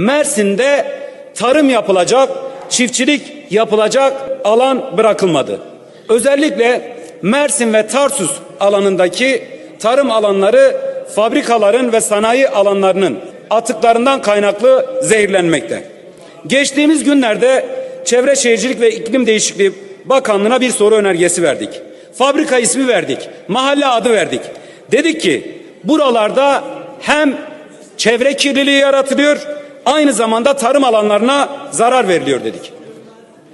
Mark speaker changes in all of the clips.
Speaker 1: Mersin'de tarım yapılacak, çiftçilik yapılacak alan bırakılmadı. Özellikle Mersin ve Tarsus alanındaki tarım alanları fabrikaların ve sanayi alanlarının atıklarından kaynaklı zehirlenmekte. Geçtiğimiz günlerde Çevre Şehircilik ve İklim Değişikliği Bakanlığı'na bir soru önergesi verdik. Fabrika ismi verdik, mahalle adı verdik. Dedik ki buralarda hem çevre kirliliği yaratılıyor, aynı zamanda tarım alanlarına zarar veriliyor dedik.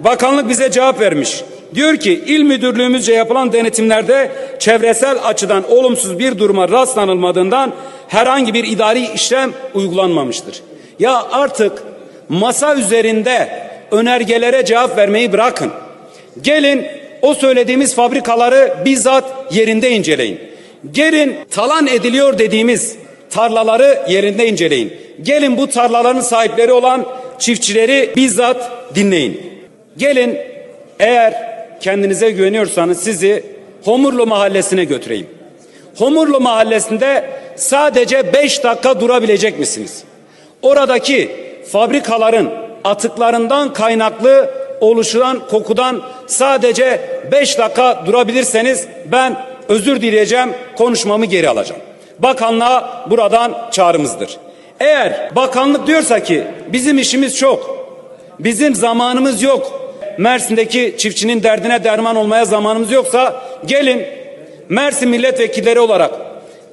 Speaker 1: Bakanlık bize cevap vermiş. Diyor ki il müdürlüğümüzce yapılan denetimlerde çevresel açıdan olumsuz bir duruma rastlanılmadığından herhangi bir idari işlem uygulanmamıştır. Ya artık masa üzerinde önergelere cevap vermeyi bırakın. Gelin o söylediğimiz fabrikaları bizzat yerinde inceleyin. Gelin talan ediliyor dediğimiz tarlaları yerinde inceleyin. Gelin bu tarlaların sahipleri olan çiftçileri bizzat dinleyin. Gelin eğer kendinize güveniyorsanız sizi Homurlu mahallesine götüreyim. Homurlu mahallesinde sadece 5 dakika durabilecek misiniz? Oradaki fabrikaların atıklarından kaynaklı oluşan kokudan sadece 5 dakika durabilirseniz ben özür dileyeceğim konuşmamı geri alacağım. Bakanlığa buradan çağrımızdır. Eğer bakanlık diyorsa ki bizim işimiz çok, bizim zamanımız yok, Mersin'deki çiftçinin derdine derman olmaya zamanımız yoksa gelin Mersin milletvekilleri olarak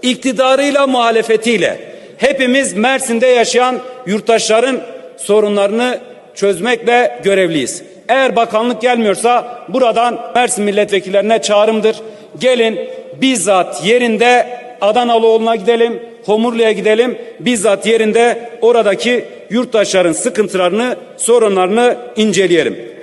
Speaker 1: iktidarıyla muhalefetiyle hepimiz Mersin'de yaşayan yurttaşların sorunlarını çözmekle görevliyiz. Eğer bakanlık gelmiyorsa buradan Mersin milletvekillerine çağrımdır. Gelin bizzat yerinde Adanalıoğlu'na gidelim, Homurlu'ya gidelim. Bizzat yerinde oradaki yurttaşların sıkıntılarını, sorunlarını inceleyelim.